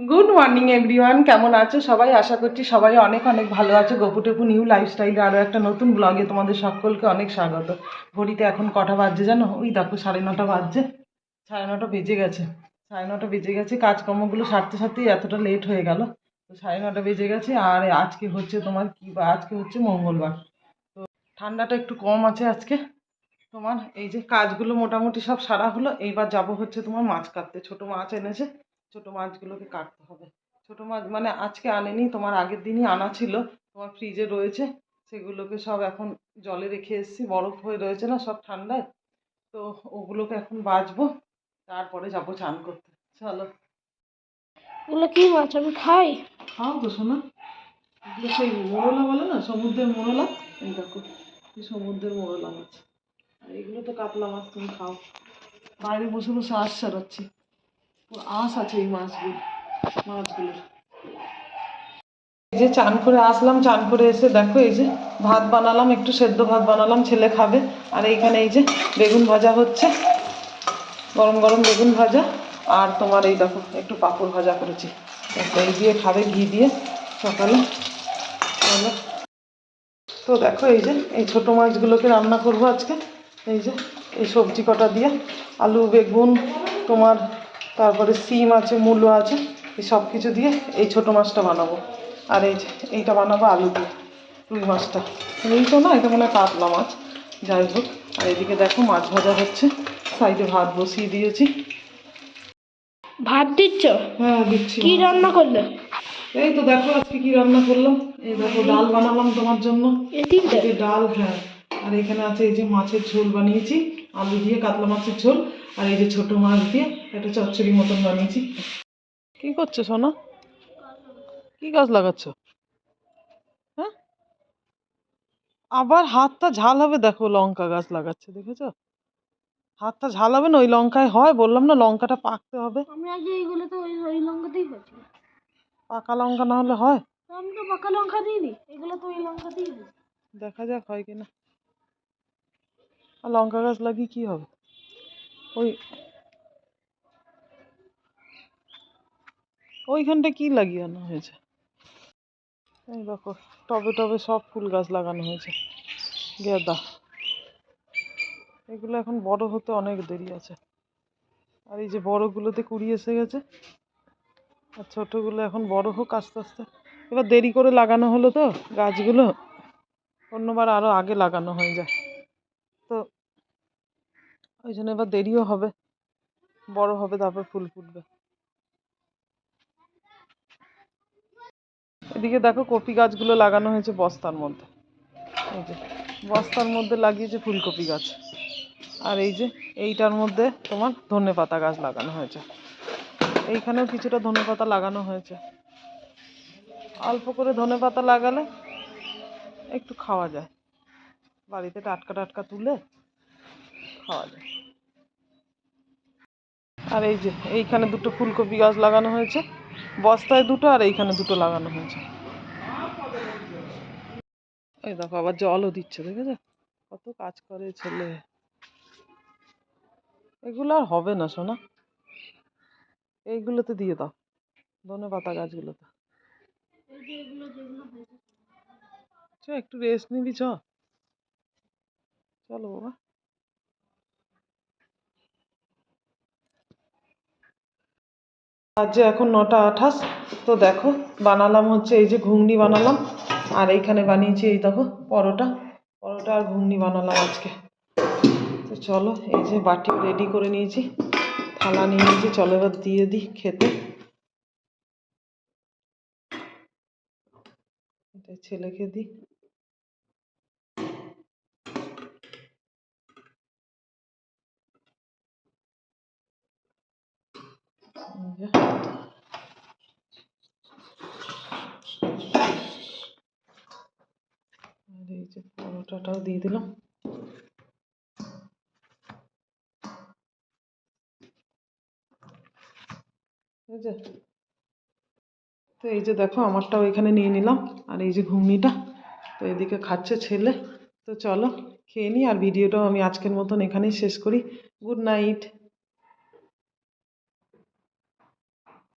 Good morning everyone কেমন আছো সবাই? আশা করছি সবাই অনেক অনেক ভালো আছো। গপুটেপু নিউ লাইফস্টাইলে আরও একটা নতুন ব্লগে তোমাদের সকলকে অনেক স্বাগত। ঘড়িতে এখন কটা বাজছে জানো? ওই দেখো, সাড়ে নটা বাজছে। সাড়ে নটা বেজে গেছে। সাড়ে নটা বেজে গেছে। কাজকর্মগুলো সারতে সারতেই এতটা লেট হয়ে গেল। তো সাড়ে নটা বেজে গেছে। আর আজকে হচ্ছে তোমার কি বা আজকে হচ্ছে মঙ্গলবার। তো ঠান্ডাটা একটু কম আছে আজকে। তোমার এই যে কাজগুলো মোটামুটি সব সারা হলো। এইবার যাব হচ্ছে তোমার মাছ কাটতে। ছোট মাছ এনেছে। ছোট মাছগুলোকে কাটতে হবে। ছোটো মাছ মানে আজকে আনেনি তোমার আগের দিনই আনা ছিল তোমার ফ্রিজে রয়েছে। সেগুলোকে সব এখন জলে রেখে এসেছি বরফ হয়ে রয়েছে না সব ঠান্ডায়। তো ওগুলোকে এখন বাজবো তারপরে যাব চান করতে। চলো। এগুলো কি মাছ? আমি খাই। খাও তো শোনা এগুলো সেই মোরলা বলে না সমুদ্রের মোরলা? এই দেখো সমুদ্রের মোরলা মাছ। আর এগুলো তো কাতলা মাছ তুমি খাও। বাইরে বসে বসে আঁশ ছাড়াচ্ছি আঁশ আছে এই মাছগুলো মাছগুলোর এই যে চান করে আসলাম, চান করে এসে দেখো এই যে ভাত বানালাম, একটু সেদ্ধ ভাত বানালাম, ছেলে খাবে। আর এইখানে এই যে বেগুন ভাজা হচ্ছে, গরম গরম বেগুন ভাজা। আর তোমার এই দেখো, একটু পাঁপড় ভাজা করেছি। এই দিয়ে খাবে, ঘি দিয়ে সকালে। তো দেখো, এই যে এই ছোটো মাছগুলোকে রান্না করব আজকে। এই যে এই সবজি কটা দিয়ে, আলু, বেগুন, তোমার তারপরে সিম আছে মূলো আছে এই সব কিছু দিয়ে এই ছোটো মাছটা বানাবো। আর এই যে এইটা বানাবো আলু দিয়ে রুই মাছটা। এই তো না এটা মনে হয় কাতলা মাছ যাই হোক। আর এদিকে দেখো মাছ ভাজা হচ্ছে সাইডে ভাত বসিয়ে দিয়েছি। ভাত দিচ্ছ? হ্যাঁ দিচ্ছি। কি রান্না করলে? এই তো দেখো আজকে কি রান্না করলাম। এই দেখো ডাল বানালাম তোমার জন্য। ডাল হ্যাঁ। আর এখানে আছে এই যে মাছের ঝোল বানিয়েছি আলু দিয়ে কাতলা মাছের ঝোল আর এই যে ছোট মাছ দিয়ে একটা চচ্চড়ি মতন বানিয়েছি। কি করছ সোনা? কি গাছ লাগাচ্ছ? হ্যাঁ? আবার হাতটা ঝাল হবে দেখো লঙ্কা গাছ লাগাচ্ছে দেখেছ? হাতটা ঝাল হবে না ওই লঙ্কায় হয় বললাম না লঙ্কাটা পাকতে হবে। আমি আগে এইগুলো তো ওই ওই লঙ্কাতেই হয়েছিল। পাকা লঙ্কা না হলে হয়? আমি তো পাকা লঙ্কা দিইনি এগুলো তো ওই লঙ্কাতেই হয়েছে দেখা যাক হয় কিনা। আর লঙ্কা গাছ লাগিয়ে কি হবে? ওই ওইখানটা কি লাগিয়ানো হয়েছে? এই দেখো, টবে টবে সব ফুল গাছ লাগানো হয়েছে। গেঁদা। এগুলো এখন বড় হতে অনেক দেরি আছে। আর এই যে বড়গুলোতে কুড়ি এসে গেছে, আর ছোটোগুলো এখন বড় হোক আস্তে আস্তে। এবার দেরি করে লাগানো হলো তো গাছগুলো। অন্যবার আরও আগে লাগানো হয়ে যায়। ওই জন্য এবার দেরিও হবে। বড় হবে, তারপর ফুল ফুটবে। এদিকে দেখো কপি গাছগুলো লাগানো হয়েছে বস্তার মধ্যে। এই যে, বস্তার মধ্যে লাগিয়েছে ফুলকপি গাছ। আর এই যে, এইটার মধ্যে তোমার ধনে পাতা গাছ লাগানো হয়েছে। এইখানেও কিছুটা ধনে পাতা লাগানো হয়েছে। অল্প করে ধনে পাতা লাগালে একটু খাওয়া যায়। বাড়িতে টাটকা টাটকা তুলে খাওয়া যায়। আর এই যে, এইখানে দুটো ফুলকপি গাছ লাগানো হয়েছে। বস্তায় দুটো আর এইখানে দুটো লাগানো হয়েছে। এই দেখো, আবার জলও দিচ্ছে, দেখেছ? কত কাজ করে ছেলে। এগুলো আর হবে না, সোনা। এইগুলোতে দিয়ে দাও, ধনে পাতা গাছগুলোতে। চ, একটু রেস্ট নিবি, চ। চলো, বাবা। আজ এখন নটা আঠাশ, তো দেখো বানালাম হচ্ছে এই যে ঘুগনি বানালাম, আর এইখানে বানিয়েছি এই দেখো পরোটা পরোটা আর ঘুগনি বানালাম আজকে। তো চলো এই যে বাটি রেডি করে নিয়েছি, থালা নিয়ে নিয়েছি, চলো এবার দিয়ে দিই খেতে। ছেলেকে দিই। যে। আর পরোটাটাও দিয়ে দিলাম। তো এই যে দেখো, আমারটাও এখানে নিয়ে নিলাম। আর এই যে ঘুগনিটা, তো এদিকে খাচ্ছে ছেলে। তো চলো, খেয়ে নিই আর ভিডিওটাও আমি আজকের মতন এখানেই শেষ করি। Good night.